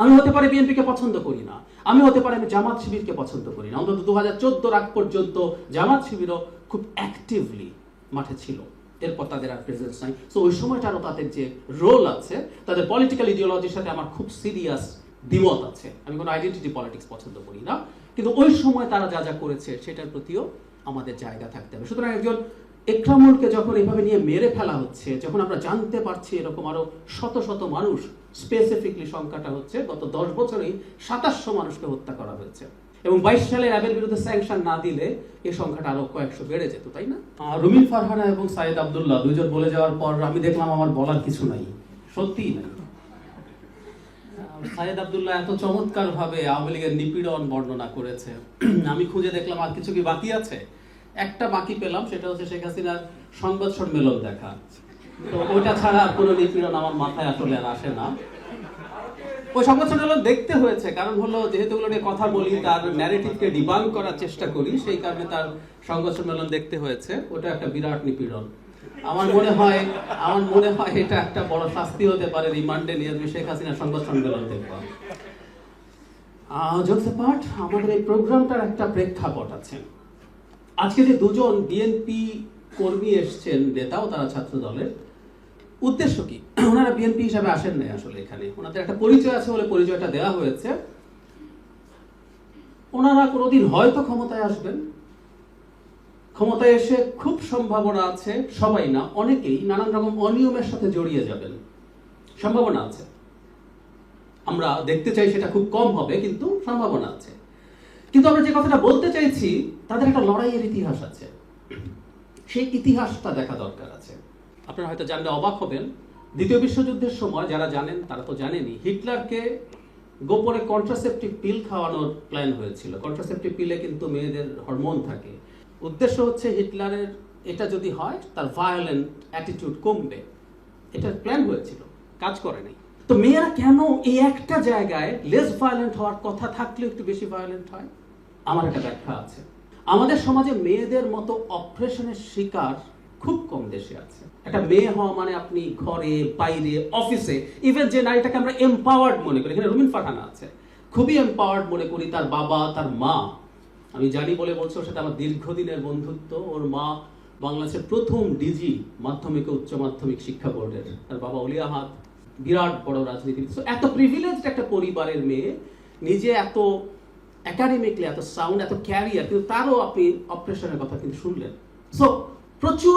আমি হতে পারে বিএনপিকে পছন্দ করি না, আমি হতে পারে আমি জামাত শিবিরকে পছন্দ করি না। অন্তত দু হাজার চোদ্দোর আগ পর্যন্ত জামাত শিবিরও খুব অ্যাক্টিভলি মাঠে ছিল। এরপর তাদের আর প্রেজেন্স নাই। সো ওই সময়টারও তাদের যে রোল আছে, তাদের পলিটিক্যাল ইডিওলজির সাথে আমার খুব সিরিয়াস দ্বিমত আছে। আমি কোনো আইডেন্টিটি পলিটিক্স পছন্দ করি না। কিন্তু ওই সময় তারা যা যা করেছে, সেটার প্রতিও আমাদের জায়গা থাকতে হবে। সুতরাং একজন একরামুলকে যখন এইভাবে নিয়ে মেরে ফেলা হচ্ছে যখন আমরা জানতে পারছি এরকম আরও শত শত মানুষ স্পেসিফিকলি সংখ্যাটা হচ্ছে গত দশ বছরেই সাতাশশো মানুষকে হত্যা করা হয়েছে। এবং বাইশ সালে র্যাবের বিরুদ্ধে স্যাংশন না দিলে এই সংখ্যাটা আরও কয়েকশো বেড়ে যেত তাই না? রুমিন ফারহানা এবং সাইদ আব্দুল্লাহ দুইজন বলে যাওয়ার পর আমি দেখলাম আমার বলার কিছু নাই। সত্যিই নাই। সাইদ আব্দুল্লাহ এত চমৎকার ভাবে আওয়ামী লীগের নিপীড়ন বর্ণনা করেছে। আমি খুঁজে দেখলাম আর কিছু কি বাকি আছে? একটা বাকি পেলাম, সেটা হচ্ছে শেখ হাসিনার সংবাদ সম্মেলন দেখা। তো ওইটা ছাড়া আর কোনো নিপীড়ন আমার মাথায় আসলে আর আসে না। ওই সংবাদ সম্মেলন দেখতে হয়েছে, কারণ হলো যেহেতু ওগুলো নিয়ে কথা বলি, তার ন্যারেটিভকে ডিবাং করার চেষ্টা করি, সেই কারণে তার সংবাদ সম্মেলন দেখতে হয়েছে। ওটা একটা বিরাট নিপীড়ন। আমার মনে হয়, আমার মনে হয় এটা একটা বড় শাস্তি হতে পারে রিমান্ডে নিয়ে শেখ হাসিনা সংবাদ সম্মেলন দেখব। জোকস পাঠ, আমাদের এই প্রোগ্রামটার একটা প্রেক্ষাপট আছে। আজকে যে দুজন বিএনপি কর্মী এসছেন, নেতাও তারা ছাত্র দলের, উদ্দেশ্য কি? ওনারা বিএনপি হিসাবে আসেন নাই আসলে এখানে। ওনাদের একটা পরিচয় আছে বলে পরিচয়টা দেওয়া হয়েছে। ওনারা কোনোদিন হয়তো ক্ষমতায় আসবেন। ক্ষমতায় এসে খুব সম্ভাবনা আছে, সবাই না, অনেকেই নানান রকম অনিয়মের সাথে জড়িয়ে যাবেন। সম্ভাবনা আছে। আমরা দেখতে চাই সেটা খুব কম হবে, কিন্তু সম্ভাবনা আছে। কিন্তু আমরা যে কথাটা বলতে চাইছি, তাদের একটা লড়াইয়ের ইতিহাস আছে। সেই ইতিহাসটা দেখা দরকার আছে। আপনারা হয়তো জানলে অবাক হবেন, দ্বিতীয় বিশ্বযুদ্ধের সময় যারা জানেন, তারা তো জানেনই, হিটলারকে গোপনে কন্ট্রাসেপটিভ পিল খাওয়ানোর প্ল্যান হয়েছিল। কন্ট্রাসেপটিভ পিলে কিন্তু মেয়েদের হরমোন থাকে। উদ্দেশ্য হচ্ছে হিটলারের এটা যদি হয়, তার ভায়োলেন্ট অ্যাটিটিউড কমবে। এটার প্ল্যান হয়েছিল, কাজ করে নাই। তো মেয়েরা কেন এই একটা জায়গায় লেস ভায়োলেন্ট হওয়ার কথা থাকলেও একটু বেশি ভায়োলেন্ট হয়? আমার একটা ব্যাখ্যা আছে। আমাদের সমাজে মেয়েদের মতো অপারেশনের শিকার খুব কম দেশে আছে। একটা মেয়ে হওয়া মানে আপনি ঘরে বাইরে অফিসে ইভেন যে নারীটাকে আমরা এম্পাওয়ার্ড মনে করি এখানে রুমিন ফারহানা আছে। খুবই এম্পাওয়ার্ড মনে করি তার বাবা তার মা। আমি জানি বলে বলছো সেটা আমার দীর্ঘদিনের বন্ধুত্ব। ওর মা বাংলাদেশের প্রথম ডিজি মাধ্যমিক উচ্চ মাধ্যমিক শিক্ষা বোর্ডের। তার বাবা অলিয়া হাত বিরাট বড় রাজনীতিবিদ। So, এত প্রিভিলেজড একটা পরিবারের মেয়ে নিজে এত একাডেমিকলি এত সাউন্ড এত ক্যারিয়ার কিন্তু তারও আপনি অপারেশনের কথা কিন্তু শুনলেন। সো প্রচুর